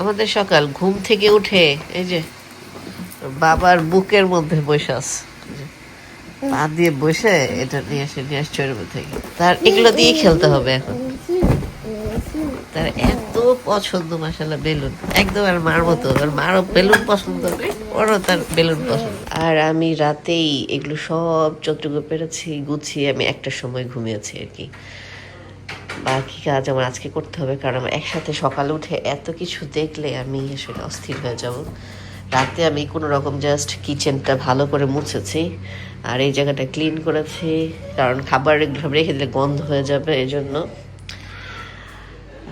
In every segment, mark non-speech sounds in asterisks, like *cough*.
আমাদের সকাল, ঘুম থেকে উঠে, এই যে, বাবার বুকের মধ্যে বসে আছে। পা দিয়ে বসে এটা নিয়ে আসে, নিয়ে আসছে থেকে। তার এগুলো দিয়ে খেলতে হবে এখন। তার এত পছন্দ মাসাল্লাহ বেলুন। একদম আর মার মতো। আর মারও বেলুন পছন্দ নেই ওরও তার বেলুন পছন্দ। আর আমি রাতেই এগুলো সব চতুর্গ পেরেছি গুছিয়ে আমি একটা সময় ঘুমিয়েছি আর কি। বাকি কাজ আমার আজকে করতে হবে? কারণ আমার একসাথে সকালে উঠে এত কিছু দেখলে আমি আসলে অস্থির হয়ে যাব। রাতে আমি কোনো রকম জাস্ট কিচেনটা ভালো করে মুছেছি আর এই জায়গাটা ক্লিন করেছি। কারণ খাবার রেখে দিলে গন্ধ হয়ে যাবে এই জন্য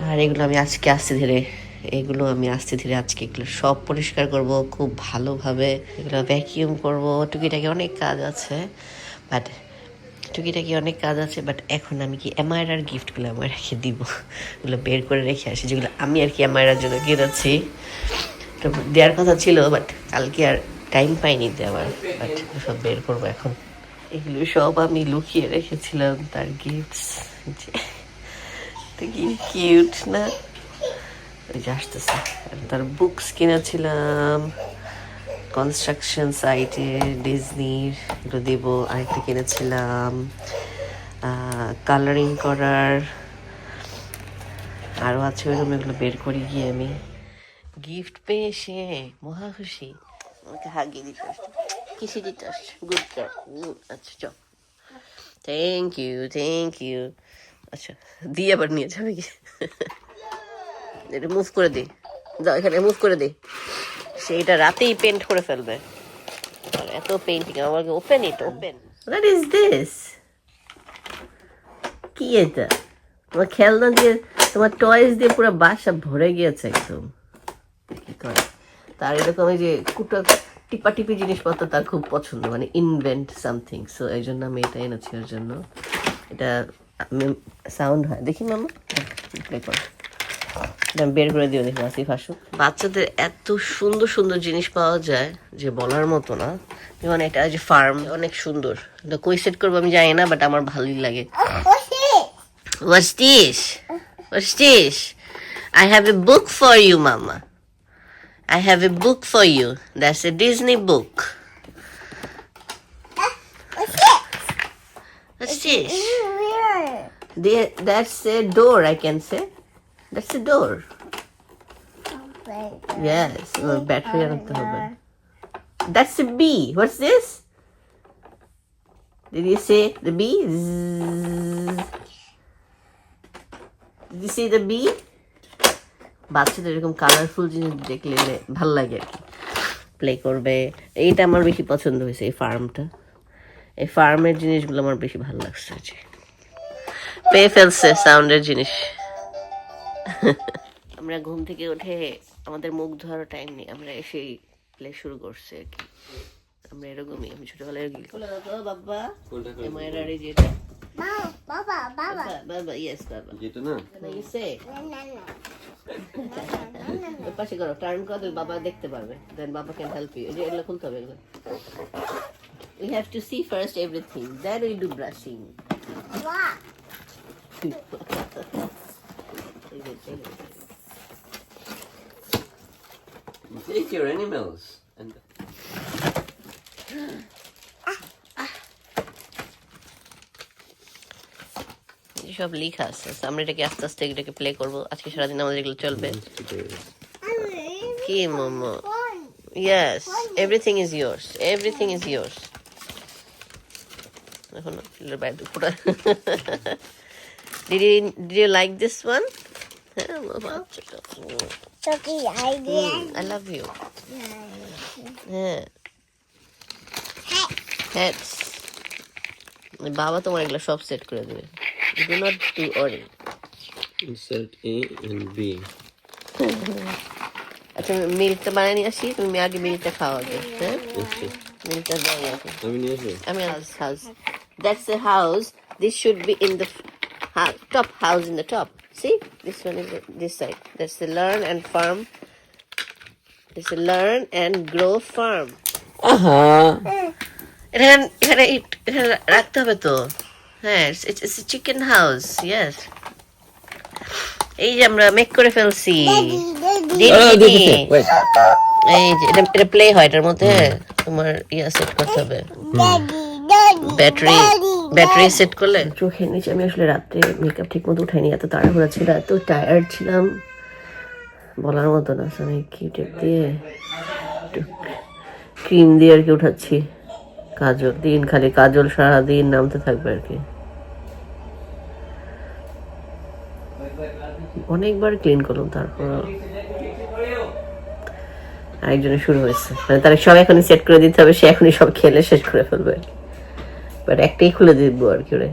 আর এগুলো আমি আজকে আস্তে ধীরে, এগুলো আমি আস্তে ধীরে আজকে এগুলো সব পরিষ্কার করব, খুব ভালোভাবে এগুলো ভ্যাকিউম করব। টুকিটাকি অনেক কাজ আছে বাট টুকিটাকি অনেক কাজ আছে বাট এখন আমি কি এমআইআর গিফটগুলো আমার রেখে দিব? ওগুলো বের করে রেখে আসি, যেগুলো আমি আর কি এমআইআর জন্য কিনেছি। তো দেওয়ার কথা ছিল বাট কালকে আর টাইম পাইনি দেওয়ার বাট সব বের করব এখন। এগুলো সব আমি লুকিয়ে রেখেছিলাম, তার গিফটস কি কিউট না? ওই যে আসতেছে তার বুকস কিনেছিলাম। কনস্ট্রাকশন সাইটে ডিজনির এগুলো দেবো আরেকটা কিনেছিলাম। কালারিং করার। আরও আছে ওইরকম, এগুলো বের করি গিয়ে আমি। গিফট পেয়ে সে, মহা খুশি। আমাকে হাগিয়ে দিতে আসছে। কিসে দিতে আসছে? গুড আচ্ছা চ থ্যাংক ইউ থ্যাংক ইউ আচ্ছা দিয়ে আবার নিয়ে যাবে কি? এটা মুভ করে দিই দাও এখানে মুভ করে দিই সেইটা রাতেই পেন্ট করে ফেলবে। এত পেন্টিং আমাকে open it open what is this কি এটা? তোমার খেলনা দিয়ে, তোমার টয়েস দিয়ে পুরো বাসা ভরে গিয়েছে একদম। কি করে? তার এরকম এই যে কুটা, টিপাটিপি জিনিসপত্র তার খুব পছন্দ মানে ইনভেন্ট সামথিং সো এই জন্য আমি এটা এনেছি, ওর জন্য। এটা সাউন্ড হয়। দেখি মামা। প্লে করো। এটা বের করে দিও দেখি আসিফ আসুক বাচ্চাদের এত সুন্দর সুন্দর জিনিস পাওয়া যায় যে বলার মতো না যেমন এটা যে ফার্ম অনেক সুন্দর এটা কই সেট করব আমি জানি না বাট আমার ভালোই লাগে What's this? What's this? I have a book for you, Mama. I have a book for you. That's a Disney book. What's this? That's a door, I can say. That's a door. Yes, or battery আনতে হবে. That's a bee. What's this? Did you say the bee? Zzz. Did you see the bee? বাচ্চাদের এরকম colourful জিনিস দেখলে ভালো লাগে আর কি play করবে এইটা আমার বেশি পছন্দ হয়েছে এই ফার্মটা এই ফার্মের জিনিসগুলো আমার বেশি ভালো লাগছে পেয়ে ফেলছে সাউন্ডের জিনিস আমরা ঘুম থেকে উঠে আমাদের মুখ ধোয়ারও টাইম নেই আমরা এসেই প্লে শুরু করছি আর কি। আমরা এরকমই আমি ছোটবেলায় এরকম খোলা দাও বাবা। এমআইআর আর যেটা। Baba. বাবা বাবা। ইয়েস বাবা যেটা না. ওই পাশে করো টার্ন করো তাহলে বাবা দেখতে পারবে। দেন বাবা ক্যান হেল্প ইউ যে এগুলো খুলতে হবে এগুলো। We have to see first everything. Then we do brushing. *laughs* Wow. Take your animals. And সব লেখা আছে আমরা এটাকে আস্তে আস্তে এটাকে প্লে করব আজকে সারাদিন আমাদের এগুলো চলবে কি momo. Yes, everything is yours. Everything is yours. এখন বাইরে পুরো Did you did you like this one? হ্যাঁ, আমার বাচ্চাটা। Chucky idea. Hmm, I love you. হ্যাঁ hats. বাবা তোমার এগুলো সব সেট করে দেবে do not do worry insert A and B. আচ্ছা মিল্কটা বানিয়ে নিয়ে আসি তুমি আগে মিল্কটা খাও আগে হ্যাঁ আচ্ছা মিল্কটা দাও আগে আমি নিয়ে আসব I mean, house, house. That's the house. This should be in the f- ho- top house in the top. See, this one is the- this side. That's the learn and farm. It's the learn and grow farm. আহা এখানে এখানে it- এখানে রাখতে হবে তো হ্যাঁ it's it's a chicken house yes এই যে আমরা মেক করে ফেলছি Daddy, Oh, দিদি, this is it. Wait. এই যে এটা এটা প্লে হয় এটার মধ্যে তোমার ইয়া সেট করতে হবে daddy, daddy, battery battery set করলে? চোখের নিচে আমি আসলে রাত্রে মেকআপ ঠিক মতো উঠাইনি এত তাড়াহুড়া ছিল এত টায়ার্ড ছিলাম। বলার মতো না আমি কিউটেপ দিয়ে ক্রিম দিয়ে আর কি উঠাচ্ছি। কাজল দিন খালি কাজল সারা দিন নামতে থাকবে আর কি। অনেকবার ক্লিন করলাম তারপর আরেকজনের শুরু হয়েছে। মানে তারা সব এখনই সেট করে দিতে হবে সে এখনই সব খেলে শেষ করে ফেলবে। আর কি বাট একটাই খুলে দিব আর কি ওরে।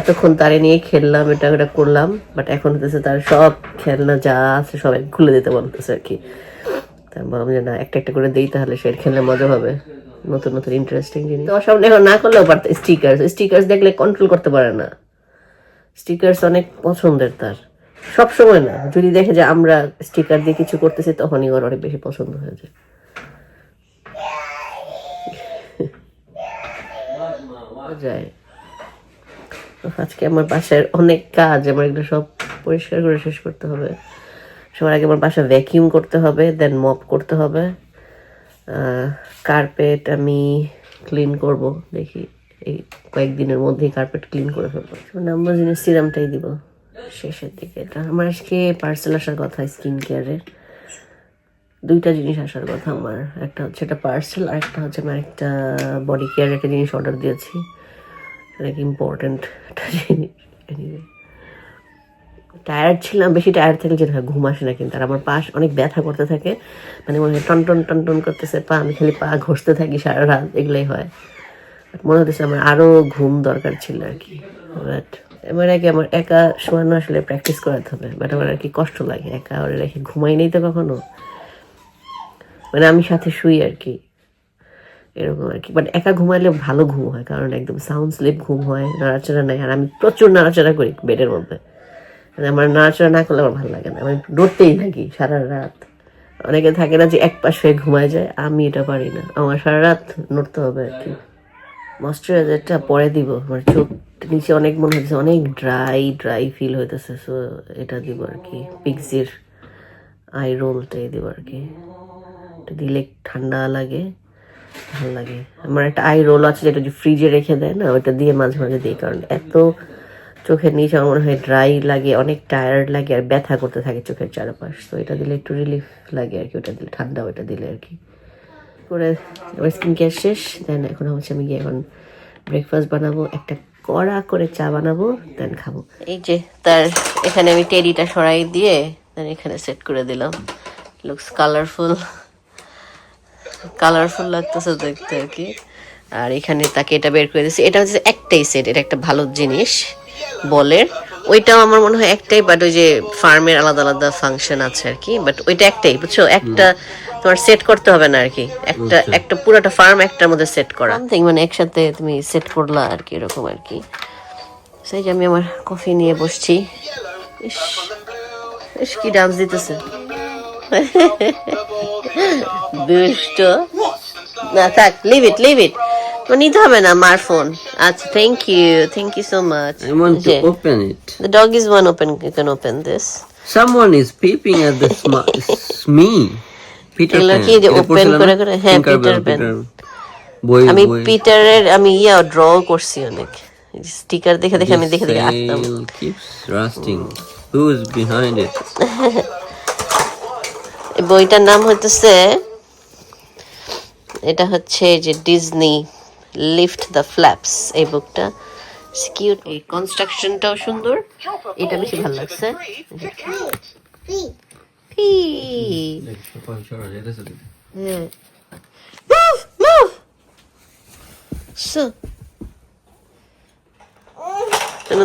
এতক্ষণ তারে নিয়ে খেললাম, এটা ওটা করলাম বাট এখন হতেছে তার সব খেলনা যা আছে সবাই খুলে দিতে বলতেছে আর কি। বললাম যে না, একটা একটা করে দিই তাহলে সে খেললে মজা হবে। নতুন নতুন ইন্টারেস্টিং জিনিস। তো সামনে এখন না করলেও পারতো স্টিকার্স স্টিকার্স দেখলে কন্ট্রোল করতে পারে না। স্টিকার্স অনেক পছন্দের তার। সব সময় না, যদি দেখে যে আমরা স্টিকার দিয়ে কিছু করতেছি, তখনই ওর অনেক বেশি পছন্দ হয়ে যায়। যায়। আজকে আমার বাসার অনেক কাজ, আমার এগুলো সব পরিষ্কার করে শেষ করতে হবে। সবার আগে আমার বাসা ভ্যাকিউম করতে হবে দেন মপ করতে হবে। কার্পেট আমি ক্লিন করব, দেখি এই কয়েকদিনের মধ্যেই কার্পেট ক্লিন করে ফেলব। নাম্বার জিনিস সিরামটাই দিব শেষের দিকে। এটা আমার আজকে পার্সেল আসার কথা স্কিন কেয়ারের দুইটা জিনিস আসার কথা আমার। একটা হচ্ছে একটা পার্সেল আর একটা হচ্ছে আমার একটা বডি কেয়ার একটা জিনিস অর্ডার দিয়েছি। অনেক ইম্পর্ট্যান্ট একটা জিনিস। টায়ার্ড ছিলাম, বেশি টায়ার্ড থাকলে যেটা ঘুম আসে না কিন্তু। আর আমার পা অনেক ব্যথা করতে থাকে। মানে মনে হয় টন টন টন টন করতেছে পা, আমি খালি পা ঘষতে থাকি সারা রাত, এগুলোই হয়। মনে হতেছে আমার আরও ঘুম দরকার ছিল আর কি। বাট এবার আগে আমার একা শোয়ানো আসলে প্র্যাকটিস করাতে হবে। বাট আমার আর কি কষ্ট লাগে। একা ওরা রেখে ঘুমাই নেই তো কখনো। মানে আমি সাথে শুই আর কি। এরকম আর কি। বাট একা ঘুমাইলে ভালো ঘুম হয়, কারণ একদম সাউন্ড স্লিপ ঘুম হয়, নাড়াচাড়া নাই। আর আমি প্রচুর নাড়াচাড়া করি বেডের মধ্যে। মানে আমার নাড়াচাড়া না করলে আমার ভালো লাগে না। আমি নড়তেই থাকি সারা রাত। অনেকে থাকে না যে এক পাশ হয়ে ঘুমায় যায়। আমি এটা পারি না। আমার সারা রাত নড়তে হবে আর কি। ময়শ্চারাইজারটা পরে দিব। আমার চোখ নিচে অনেক মনে হচ্ছে অনেক ড্রাই ড্রাই ফিল হইতেছে। সো এটা দিব আর কি। পিক্সির আই রোলটাই দিব আর কি। দিলে ঠান্ডা লাগে, ভালো লাগে। আমার একটা আই রোল আছে যেটা ফ্রিজে রেখে দেয় না ওটা দিয়ে মাঝে মাঝে দিই, কারণ এত চোখের নিচে আমার মনে হয় ড্রাই লাগে, অনেক টায়ার্ড লাগে আর ব্যথা করতে থাকে চোখের চারপাশ। তো এটা দিলে একটু রিলিফ লাগে আর কি, ওটা দিলে ঠান্ডা ওটা দিলে আর কি। করে আমার স্কিন কেয়ার শেষ দেন এখন হচ্ছে আমি গিয়ে এখন ব্রেকফাস্ট বানাবো, একটা কড়া করে চা বানাবো দেন খাব। এই যে তার, এখানে আমি টেডিটা সরাই দিয়ে দেন এখানে সেট করে দিলাম। লুকস কালারফুল কালারফুল লাগতেছে দেখতে আর কি। আর এখানে তাকে এটা বের করে দিয়েছি। এটা হচ্ছে একটাই সেট এটা একটা ভালো জিনিস বলের। ওইটাও আমার মনে হয় একটাই বাট ওই যে ফার্মের আলাদা আলাদা ফাংশন আছে আর কি। বাট ওইটা একটাই বুঝছ? একটা তোমার সেট করতে হবে না আর কি। একটা একটা পুরোটা ফার্ম একটার মধ্যে সেট করা। সামথিং মানে একসাথে তুমি সেট করলা আর কি এরকম আর কি। সেই যে আমি আমার কফি নিয়ে বসছি। ইস ইস কি ডান্স দিতেছে। *laughs* দুষ্ট না থাক লিভ ইট লিভ ইট তো নিতে হবে না মার ফোন আচ্ছা thank you thank you so much I want to open it. The dog is one open. You can open this. Someone is peeping at the sm- s- me. Peter এগুলো Pan. কি যে এটা open করে করে? হ্যাঁ, Tinkerbell, Peter আমি পিটারের আমি ইয়া draw করছি অনেক স্টিকার দেখে দেখে আমি দেখে দেখে আঁকতাম rusting. Who is behind it? এই বইটার নাম হইতেছে এটা হচ্ছে যে ডিজনি লিফট দ্য ফ্ল্যাপস এই বুকটা কিউট এই কনস্ট্রাকশনটাও সুন্দর। এটা বেশি ভালো লাগছে।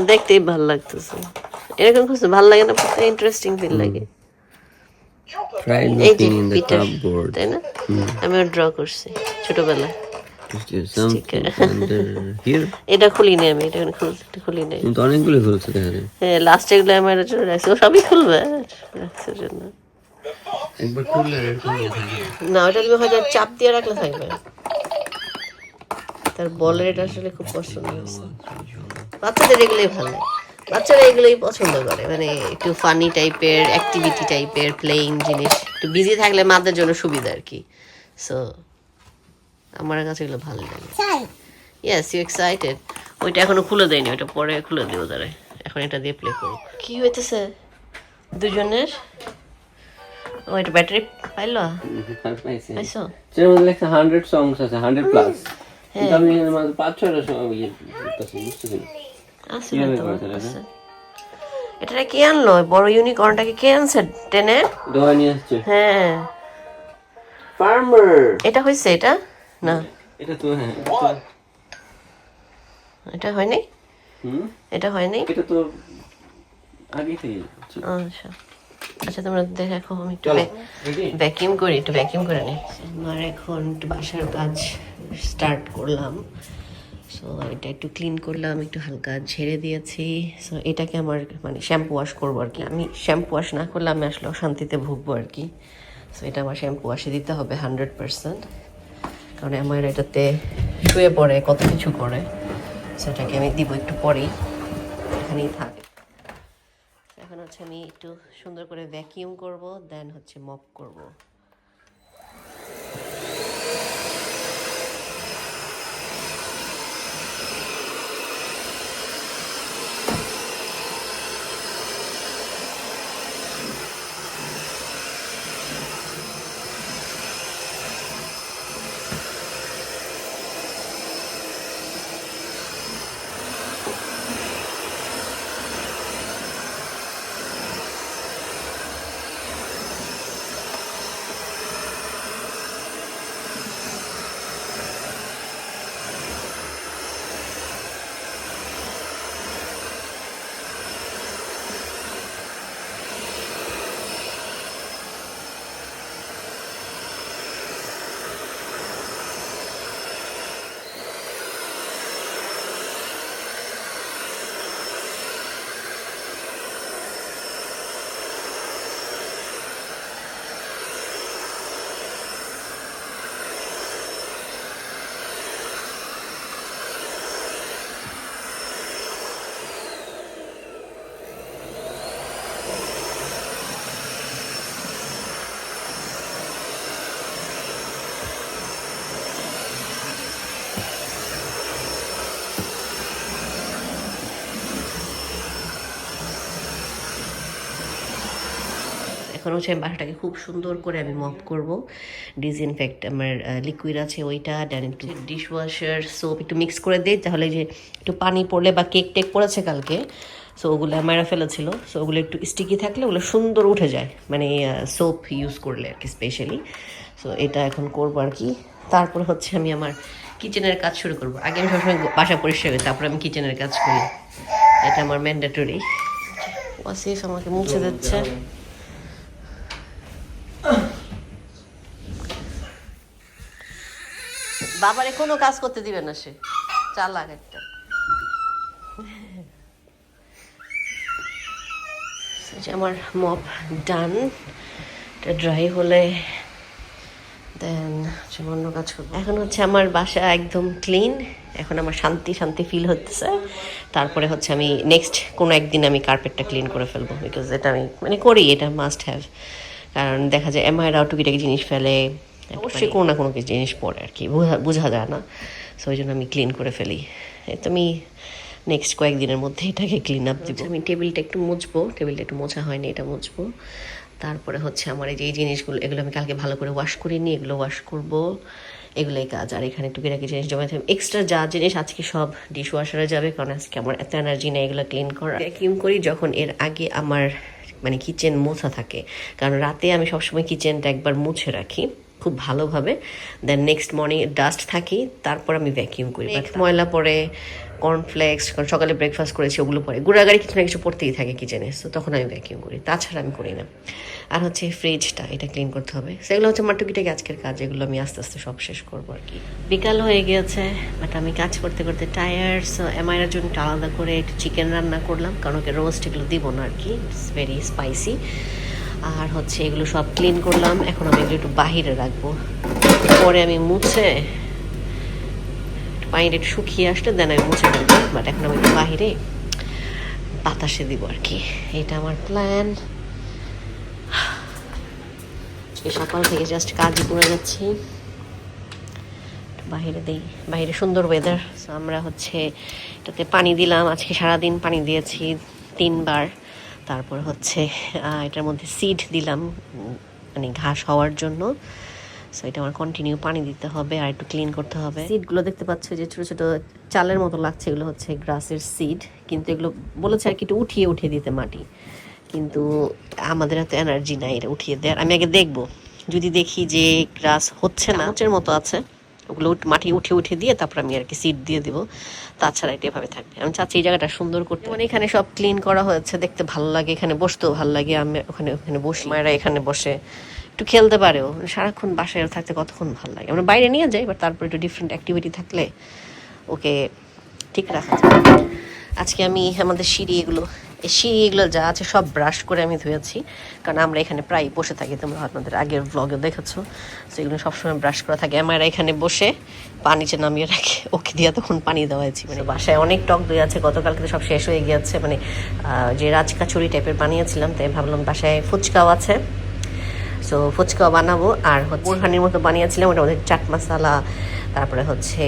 দেখতেই ভালো লাগতেছে। এরকম খুব ভালো লাগে না ইন্টারেস্টিং ফিল লাগে। Looking in the cupboard. তাই না? আমি ড্র করছি ছোটবেলা Is there something এটা আমি এটা খুলি নাই কিন্তু অনেকগুলো খুলছে দেখা যায় হ্যাঁ লাস্টে এগুলো আমার জন্য রাখছি ও সবই খুলবে। রাখছে জন্য। একবার খুললে এরকম না ওটা তুমি হয়তো চাপ দিয়ে রাখলে থাকবে। তার বলের এটা আসলে খুব পছন্দ হয়েছে। বাচ্চাদের এগুলোই ভালো। লাগে বাচ্চারা এগুলোই পছন্দ করে মানে একটু ফানি টাইপের অ্যাক্টিভিটি টাইপের প্লেইং জিনিস একটু বিজি থাকলে মাদের জন্য সুবিধা আর কি। সো আমার কাছে এগুলো ভালো লাগে. ইয়েস ইউ এক্সাইটেড ওইটা এখনও খুলে দেয়নি ওইটা পরে খুলে দিব তারা এখন এটা দিয়ে প্লে করো কি হইতেছে? দুজনের? ওইটা ব্যাটারি পাইলো? পাইছো। মধ্যে লেখা হান্ড্রেড সংস আছে হান্ড্রেড প্লাস আমি মধ্যে পাঁচ ছয়টা ইয়ে করতেছি বুঝতেছি এটা কে আনলো? বড় ইউনিকর্নটাকে কে আনছে টেনে? দোয়া নিয়ে আসছে। হ্যাঁ। ফার্মার এটা হয়েছে এটা? না। এটা তো হ্যাঁ এটা হয়নি? হুম? এটা হয়নি? এটা তো আগে থেকে আচ্ছা। আচ্ছা তোমরা দেখো আমি একটু ভ্যাকিউম করি একটু ভ্যাকিউম করে নিই। আমার এখন একটু বাসার কাজ স্টার্ট করলাম। সো এটা একটু ক্লিন করলাম, একটু হালকা ঝেড়ে দিয়েছি। সো এটাকে আমার মানে শ্যাম্পু ওয়াশ করব আর কি। আমি শ্যাম্পু ওয়াশ না করলে আমি আসলে অশান্তিতে ভুগবো আর কি। সো এটা আমার শ্যাম্পু ওয়াশে দিতে হবে হান্ড্রেড পার্সেন্ট কারণ আমার এটাতে শুয়ে পড়ে, কত কিছু করে। সেটাকে আমি দিব একটু পরেই। এখানেই থাকে। এখন হচ্ছে আমি একটু সুন্দর করে ভ্যাকিউম করব দেন হচ্ছে মপ করব। এখন হচ্ছে আমি বাসাটাকে খুব সুন্দর করে আমি মপ করব। ডিসইনফেক্ট আমার লিকুইড আছে ওইটা দেন একটু ডিশওয়াশার সোপ একটু মিক্স করে দিই তাহলে যে একটু পানি পড়লে বা কেক টেক পড়েছে কালকে সো ওগুলো মেরা ফেলেছিল সো ওগুলো একটু স্টিকি থাকলে ওগুলো সুন্দর উঠে যায় মানে সোপ ইউজ করলে আর কি স্পেশালি সো এটা এখন করব আর কি। তারপর হচ্ছে আমি আমার কিচেনের কাজ শুরু করব। আগে আমি সবসময় বাসা পরিষ্কার করি, তারপর আমি কিচেনের কাজ করি। এটা আমার ম্যান্ডেটরি আমাকে মুছে দিচ্ছে। বাবারে কোনো কাজ করতে দিবে না সে। চালাক একটা। আমার মপ ডান এটা ড্রাই হলে দেন অন্য কাজ করব। এখন হচ্ছে আমার বাসা একদম ক্লিন এখন আমার শান্তি শান্তি ফিল হচ্ছে। তারপরে হচ্ছে আমি নেক্সট কোনো একদিন আমি কার্পেটটা ক্লিন করে ফেলব বিকজ এটা আমি মানে করি, এটা মাস্ট হ্যাভ কারণ দেখা যায় এমআইরাও টুকিটাকি জিনিস ফেলে অবশ্যই কোনো না কোনো কিছু জিনিস পড়ে আর কি বোঝা- যায় না। সো ওই জন্য আমি ক্লিন করে ফেলি। এই তো আমি নেক্সট কয়েকদিনের মধ্যে এটাকে ক্লিন আপ দিব। আমি টেবিলটা একটু মুছবো টেবিলটা একটু মোছা হয়নি এটা মুছবো। তারপরে হচ্ছে আমার এই যে এই জিনিসগুলো এগুলো আমি কালকে ভালো করে ওয়াশ করিনি এগুলো ওয়াশ করব। এগুলোই কাজ। আর এখানে টুকিটাকি জিনিস জমা থাকে এক্সট্রা যা জিনিস আজকে সব ডিশ ওয়াশারে যাবে কারণ আজকে আমার এত এনার্জি নেই এগুলো ক্লিন করা ভ্যাকিউম করি যখন এর আগে আমার মানে কিচেন মোছা থাকে। কারণ রাতে আমি সবসময় কিচেনটা একবার মুছে রাখি। খুব ভালোভাবে দেন নেক্সট মর্নিং ডাস্ট থাকি তারপর আমি ভ্যাকিউম করি। ময়লা পরে কর্নফ্লেক্স সকালে ব্রেকফাস্ট করেছি ওগুলো পরে গুড়াগাড়ি কিছু না কিছু পড়তেই থাকে কিচেনে তো তখন আমি ভ্যাকিউম করি। তাছাড়া আমি করি না। আর হচ্ছে ফ্রিজটা এটা ক্লিন করতে হবে। সেগুলো হচ্ছে আমার টুকিটাকি আজকের কাজ এগুলো আমি আস্তে আস্তে সব শেষ করব আর কি। বিকাল হয়ে গিয়েছে বাট আমি কাজ করতে করতে টায়ার্ড সো এমআইয়ের জন্য আলাদা করে একটু চিকেন রান্না করলাম কারণ ওকে রোস্ট এগুলো দিব না আর কি। ইটস ভেরি স্পাইসি আর হচ্ছে এগুলো সব ক্লিন করলাম। এখন আমি এগুলো একটু বাহিরে রাখব। পরে আমি মুছে পানিটা একটু শুকিয়ে আসলে দেন আমি মুছে ফেলব। বাট এখন আমি একটু বাহিরে বাতাসে দিব আর কি। এটা আমার প্ল্যান সকাল থেকে জাস্ট কাজই করে যাচ্ছি। বাইরে দিই। বাইরে সুন্দর ওয়েদার আমরা হচ্ছে এটাতে পানি দিলাম। আজকে সারাদিন পানি দিয়েছি তিনবার। তারপর হচ্ছে এটার মধ্যে সিড দিলাম মানে ঘাস হওয়ার জন্য। সো এটা আমার কন্টিনিউ পানি দিতে হবে আর একটু ক্লিন করতে হবে। সিডগুলো দেখতে পাচ্ছ যে ছোটো ছোটো চালের মতো লাগছে এগুলো হচ্ছে গ্রাসের সিড কিন্তু এগুলো বলেছে আর কি একটু উঠিয়ে উঠিয়ে দিতে মাটি। কিন্তু আমাদের এত এনার্জি নাই এটা উঠিয়ে দেওয়ার আমি আগে দেখব। যদি দেখি যে গ্রাস হচ্ছে না মতো আছে। ওগুলো মাটি উঠে উঠে দিয়ে তারপর আমি আর কি সিট দিয়ে দিব। তাছাড়া এটা এভাবে থাকবে। আমি চাচ্ছি এই জায়গাটা সুন্দর করতে। মানে এখানে সব ক্লিন করা হয়েছে, দেখতে ভালো লাগে, এখানে বসতেও ভালো লাগে। আমি ওখানে ওখানে বসি। মায়েরা এখানে বসে একটু খেলতে পারেও। সারাক্ষণ বাসায় থাকতে কতক্ষণ ভালো লাগে। আমরা বাইরে নিয়ে যাই বাট তারপর একটু ডিফারেন্ট অ্যাক্টিভিটি থাকলে ওকে ঠিক রাখা আজকে আমি আমাদের সিঁড়ি এগুলো এগুলো যা আছে সব ব্রাশ করে আমি ধুয়েছি। কারণ আমরা এখানে প্রায় বসে থাকি তোমরা আপনাদের আগের ব্লগে দেখেছ। তো এগুলো সবসময় ব্রাশ করা থাকে। আমার এখানে বসে পানিতে নামিয়ে রাখে ওকে দিয়ে তখন পানি দেওয়া হয়েছি। মানে বাসায় অনেক টক দই আছে গতকালকে তো সব শেষ হয়ে গিয়েছে। মানে যে রাজকাচুরি টাইপের বানিয়েছিলাম তাই ভাবলাম বাসায় ফুচকাও আছে। সো ফুচকাও বানাবো। আর হচ্ছে বোরহানির মতো বানিয়েছিলাম। ওটা মধ্যে চাট মশালা তারপরে হচ্ছে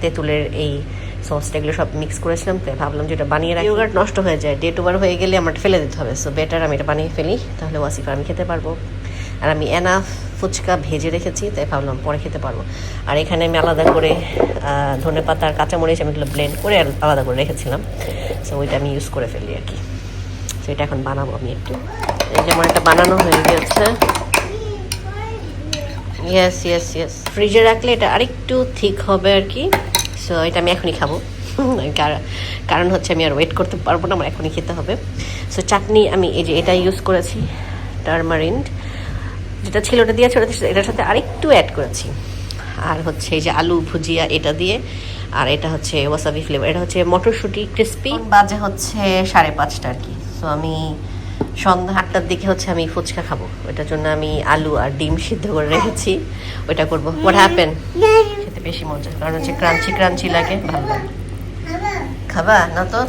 তেঁতুলের এই সসটা এগুলো সব মিক্স করেছিলাম, তাই ভাবলাম যে এটা বানিয়ে রাখি। ইয়োগার্ট নষ্ট হয়ে যায় ডেট ওভার হয়ে গেলে আমার ফেলে দিতে হবে। সো বেটার আমি এটা বানিয়ে ফেলি, তাহলে ওয়াসিফা আমি খেতে পারব। আর আমি এনাফ ফুচকা ভেজে রেখেছি, তাই ভাবলাম পরে খেতে পারব। আর এখানে আমি আলাদা করে ধনে পাতা আর কাঁচামরিচ আমি এগুলো ব্লেন্ড করে আলাদা করে রেখেছিলাম। সো ওইটা আমি ইউজ করে ফেলি আর কি। সো এটা এখন বানাবো আমি একটু। এই যেমন একটা বানানো হয়ে গেছে ইয়েস ইয়েস ইয়েস ফ্রিজে রাখলে এটা আরেকটু ঠিক হবে আর কি। সো এটা আমি এখনই খাব। কার- কারণ হচ্ছে আমি আর ওয়েট করতে পারব না, আমার এখনই খেতে হবে। সো চাটনি আমি এই যে এটা ইউজ করেছি টার্মারিন্ড যেটা ছিল ওটা দিয়েছি ওটা এটার সাথে আরেকটু অ্যাড করেছি। আর হচ্ছে এই যে আলু ভুজিয়া এটা দিয়ে, আর এটা হচ্ছে ওয়াসাবি ফ্লেভার এটা হচ্ছে মটরশুঁটি ক্রিস্পি বাজে হচ্ছে সাড়ে পাঁচটা আর কি। সো আমি সন্ধ্যা আটটার দিকে হচ্ছে আমি ফুচকা খাব। ওইটার জন্য আমি আলু আর ডিম সিদ্ধ করে রেখেছি। ওইটা করব। হোয়াট হ্যাপেন খেতে বেশি মজা, কারণ হচ্ছে ক্রাঞ্চি ক্রাঞ্চি লাগে, ভালো লাগে। খাবা না তো?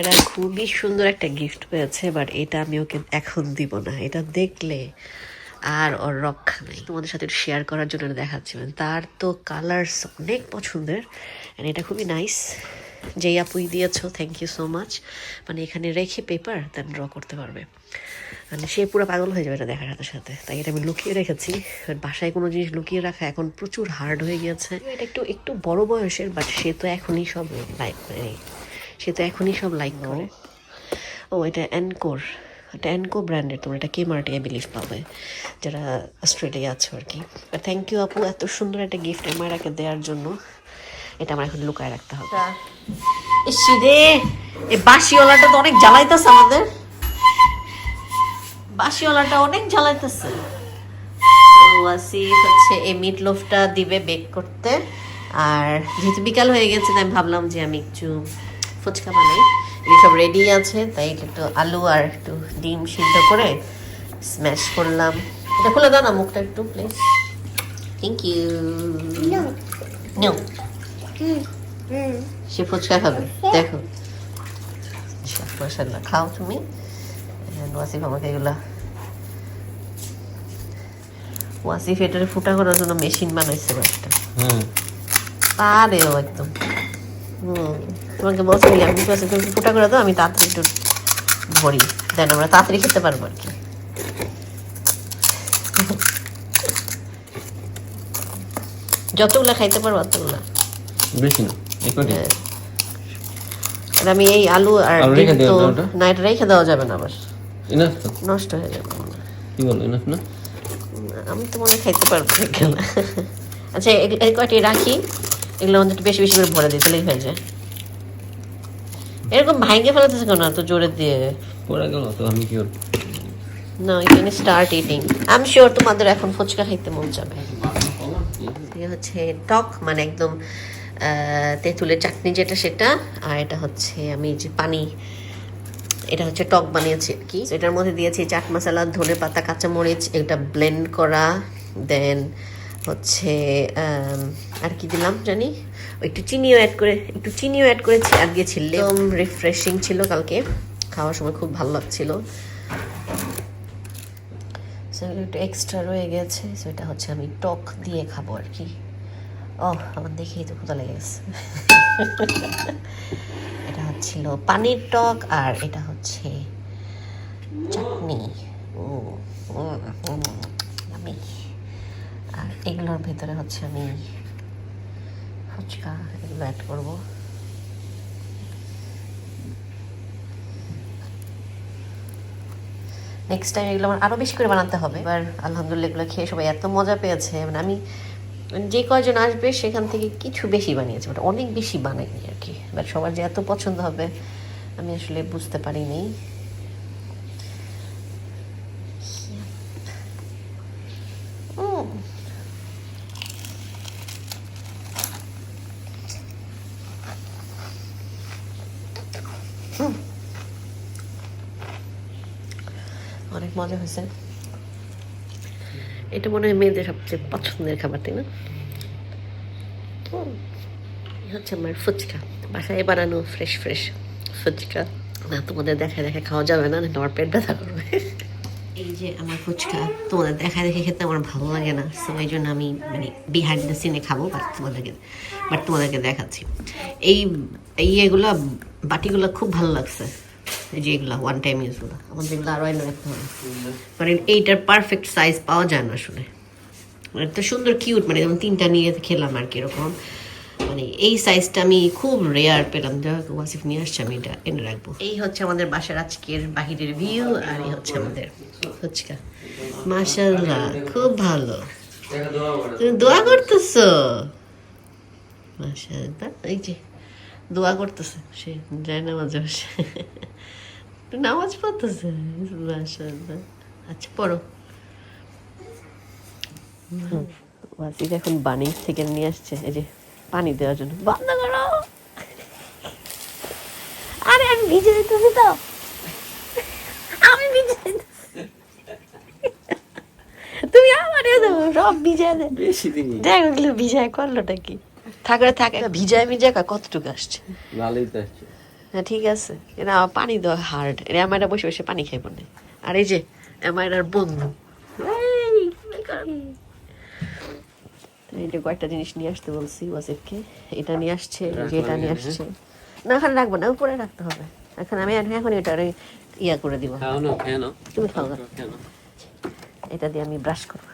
এরা খুবই সুন্দর একটা গিফট পেয়েছে বাট এটা আমি ওকে এখন দিব না। এটা দেখলে আর ওর রক্ষা নেই। তোমাদের সাথে শেয়ার করার জন্য দেখাচ্ছি। মানে তার তো কালার্স অনেক পছন্দের এটা খুবই নাইস যেই আপুই দিয়েছ থ্যাংক ইউ সো মাচ মানে এখানে রেখে পেপার দেন ড্র করতে পারবে। মানে সে পুরো পাগল হয়ে যাবে এটা দেখার সাথে সাথে। তাই এটা আমি লুকিয়ে রেখেছি। বাসায় কোনো জিনিস লুকিয়ে রাখা এখন প্রচুর হার্ড হয়ে গিয়েছে। এটা একটু একটু বড় বয়সের বাট সে তো এখনই সব লাইক সে তো এখনই সব লাইক করে। ও এটা অ্যানকোর এটা অ্যানকো ব্র্যান্ডের তোমরা এটা কে মার্টে বিলিভ পাবে। যারা অস্ট্রেলিয়া আছো আর কি। থ্যাংক ইউ আপু এত সুন্দর একটা গিফট আমার একে দেওয়ার জন্য। এটা আমার এখন লুকায় রাখতে হবে। ইসি রে এই বাসিওয়ালাটা তো অনেক জ্বালাইতেছে আমাদের। বাসিওয়ালাটা অনেক জ্বালাইতেছে। ওয়াসিফ হচ্ছে এই মিট লোফটা দিবে বেক করতে। আর যেহেতু বিকাল হয়ে গেছে তাই আমি ভাবলাম যে আমি একটু ফুচকা বানাই। এগুলো সব রেডি আছে তাই একটু আলু আর একটু ডিম সিদ্ধ করে স্ম্যাশ করলাম। এটা খুলে দাও না মুখটা একটু প্লিজ থ্যাংক ইউ. নো. সে ফুচকা খাবে। দেখো। মাসাল্লাহ খাও তুমি। ওয়াসিফ আমাকে এগুলা ওয়াসিফ এটারে ফুটা করার জন্য মেশিন বানাইছে একটা পারেও একদম। হুম। তোমাকে বলছি আমি বুঝতে তুমি ফুটা করে দাও আমি তাড়াতাড়ি একটু ভরি। দেন আমরা তাড়াতাড়ি খেতে পারব আর কি। যতগুলো খাইতে পারব অতগুলো। বেশি না। আর আমি এই আলু আর রেখে তো না এটা রেখে দেওয়া যাবে না আবার। নষ্ট হয়ে যাবে। কি বলো ইনাফ না? আমি তো মনে খাইতে পারব না আচ্ছা এই কয়টি রাখি? এগুলো আমাদের বেশি বেশি করে ভরে দিই তাহলেই হয়ে যায়। এরকম ভাঙে ফেলাতেছে কেন এত জোরে দিয়ে? পড়ে গেল তো আমি কি না you can start eating I am sure তোমাদের এখন ফুচকা খাইতে মন যাবে হচ্ছে টক মানে একদম তেঁতুলের চাটনি যেটা সেটা আর এটা হচ্ছে আমি যে পানি এটা হচ্ছে টক বানিয়েছি আর কি। এটার মধ্যে দিয়েছি চাট মশলা ধনে পাতা কাঁচামরিচ এটা ব্লেন্ড করা দেন হচ্ছে আর কি দিলাম জানি? একটু চিনিও অ্যাড করে একটু চিনিও অ্যাড করেছি আর দিয়েছিল একদম রিফ্রেশিং ছিল কালকে খাওয়ার সময় খুব ভালো লাগছিল। সেগুলো একটু এক্সট্রা রয়ে গেছে সেটা হচ্ছে আমি টক দিয়ে খাব আর কি। ও আমার দেখেই তো ক্ষুদা লেগে গেছে। এটা হচ্ছিল পানির টক আর এটা হচ্ছে চাটনি। yummy। আর এগুলোর হচ্ছে আমি ফুচকা, এগুলো অ্যাড করব। নেক্সট টাইম এগুলো আমার আরও বেশি করে বানাতে হবে, এবার আলহামদুলিল্লাহ এগুলো খেয়ে সবাই এত মজা পেয়েছে। মানে আমি যে কয়জন আসবে সেখান থেকে কিছু বেশি বানিয়েছে বাট অনেক বেশি বানাইনি আর কি। বাট সবার যে এত পছন্দ হবে, আমি আসলে বুঝতে পারিনি। অনেক মজা হয়েছে। এটা মনে হয় মেয়েদের সবচেয়ে পছন্দের খাবার, তাই না? হচ্ছে আমার ফুচকা। বাসায় বানানো ফ্রেশ ফ্রেশ ফুচকা। না, তোমাদের দেখা দেখে খাওয়া যাবে না আমার পেট ব্যথা করবে। এই যে আমার ফুচকা, তোমাদের দেখা দেখে খেতে আমার ভালো লাগে না। সো এই জন্য আমি মানে বিহাইন্ড দ্য সিনে খাব বাট তোমাদেরকে বাট তোমাদেরকে দেখাচ্ছি। এই এই এগুলো, বাটিগুলো খুব ভালো লাগছে। যে এগুলো ওয়ান টাইম ইউজগুলো আমার যেগুলো আরও এনে রাখতে হবে মানে এইটার পারফেক্ট সাইজ পাওয়া যায় না আসলে। মানে তো সুন্দর কিউট মানে যেমন তিনটা নিয়ে খেলাম আর কি এরকম। মানে এই সাইজটা আমি খুব রেয়ার পেলাম। ওয়াসিফ নিয়ে আসছে, আমি এটা এনে রাখব। এই হচ্ছে আমাদের বাসার আজকের বাহিরের ভিউ আর এই হচ্ছে আমাদের ফুচকা। মাশাল্লাহ খুব ভালো। তুমি দোয়া করতেছো? মাশাল্লাহ এই যে, দোয়া করতেছে। সে যায় নামাজে বসে একটু নামাজ পড়তেছে আচ্ছা পড়ো ওয়াসিফ এখন বাণী থেকে নিয়ে আসছে এই যে পানি দেওয়ার জন্য বন্ধ করো আরে আমি ভিজে দিতেছি তো আমি ভিজে তুমি আমার দেবো সব ভিজায় দে। বেশি দিন দেখ ওগুলো ভিজায় করলোটা কি? থাকলে থাকে ভিজায় ভিজায় কতটুকু আসছে? ভালোই তো আসছে। হ্যাঁ ঠিক আছে। এটা আমার পানি দেওয়া হার্ড এটা আমার বসে বসে পানি খাইব না আর এই যে আমার বন্ধু। এই, যে কয়েকটা জিনিস নিয়ে আসতে বলছি ওয়াসিফকে। এটা নিয়ে আসছে এই যে এটা নিয়ে আসছে। না ওখানে রাখব না উপরে রাখতে হবে। এখন আমি এখন এটা ইয়া করে দিব। না তুমি খাও না এটা দিয়ে আমি ব্রাশ করব।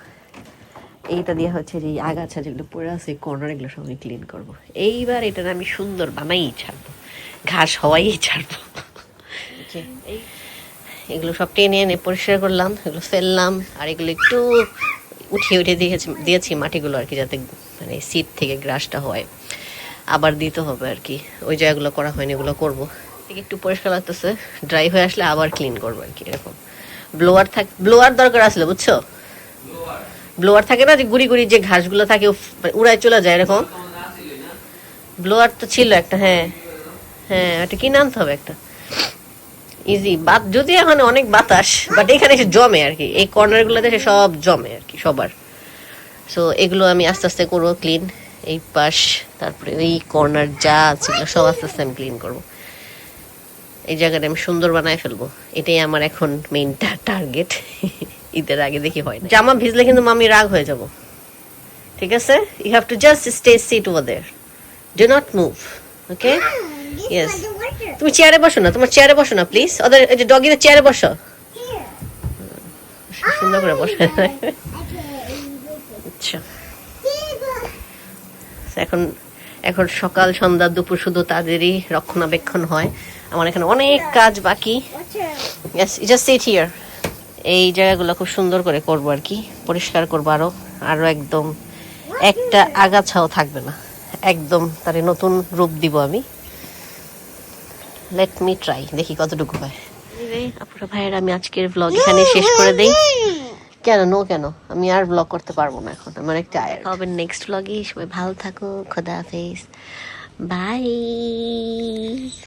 এইটা দিয়ে হচ্ছে যে এই আগাছা যেগুলো পড়ে আছে কর্নার এগুলো সব আমি ক্লিন করব। এইবার এটা আমি সুন্দর বানাই ছাড়বো। ঘাস হওয়াই ছাড়বো। এগুলো সব টেনে এনে পরিষ্কার করলাম, এগুলো ফেললাম, আর এগুলো একটু উঠিয়ে উঠিয়ে দিয়েছি দিয়েছি মাটিগুলো আর কি যাতে মানে সিট থেকে গ্রাসটা হয়। আবার দিতে হবে আর কি। ওই জায়গাগুলো করা হয়নি, এগুলো করব। একটু পরিষ্কার লাগতেছে। ড্রাই হয়ে আসলে আবার ক্লিন করব আর কি, এরকম। ব্লোয়ার থাক ব্লোয়ার দরকার আসলে, বুঝছ? ব্লোয়ার থাকে না যে গুড়ি গুড়ি যে ঘাসগুলো থাকে মানে উড়ায় চলে যায় এরকম। ব্লোয়ার তো ছিল একটা হ্যাঁ। হ্যাঁ এটা কিনে আনতে হবে একটা। ইজি বাত যদি এখন অনেক বাতাস বাট এখানে এসে জমে আর কি। এই কর্নার গুলোতে এসে সব জমে আর কি, সবার। সো এগুলো আমি আস্তে আস্তে করব ক্লিন এই পাশ, তারপরে ওই কর্নার যা আছে সব আস্তে আস্তে আমি ক্লিন করব। এই জায়গাটা আমি সুন্দর বানায় ফেলব। এটাই আমার এখন মেইন টার্গেট *laughs* ঈদের আগে দেখি হয় জামা ভিজলে কিন্তু মামি রাগ হয়ে যাব। ঠিক আছে? You have to just stay sit over do not move okay yes তুমি চেয়ারে বসো না তোমার চেয়ারে বসো না প্লিজ ওদের এই যে ডগিদের চেয়ারে বসো। সুন্দর করে বসো আচ্ছা। এখন এখন সকাল সন্ধ্যা দুপুর শুধু তাদেরই রক্ষণাবেক্ষণ হয়। আমার এখানে অনেক কাজ বাকি। জাস্ট সিট হিয়ার এই জায়গাগুলো খুব সুন্দর করে করব আর কি। পরিষ্কার করব আরও। আরও একদম একটা আগাছাও থাকবে না। একদম তারে নতুন রূপ দিব আমি। লেট মি ট্রাই দেখি কতটুকু হয়। আপুরা ভাইয়ের আমি আজকের ব্লগ এখানে শেষ করে দেই। কেন নো কেন? আমি আর ব্লগ করতে পারব না এখন আমার একটা আয়ার হবে নেক্সট ব্লগে সবাই ভালো থাকো খোদা হাফেজ। বাই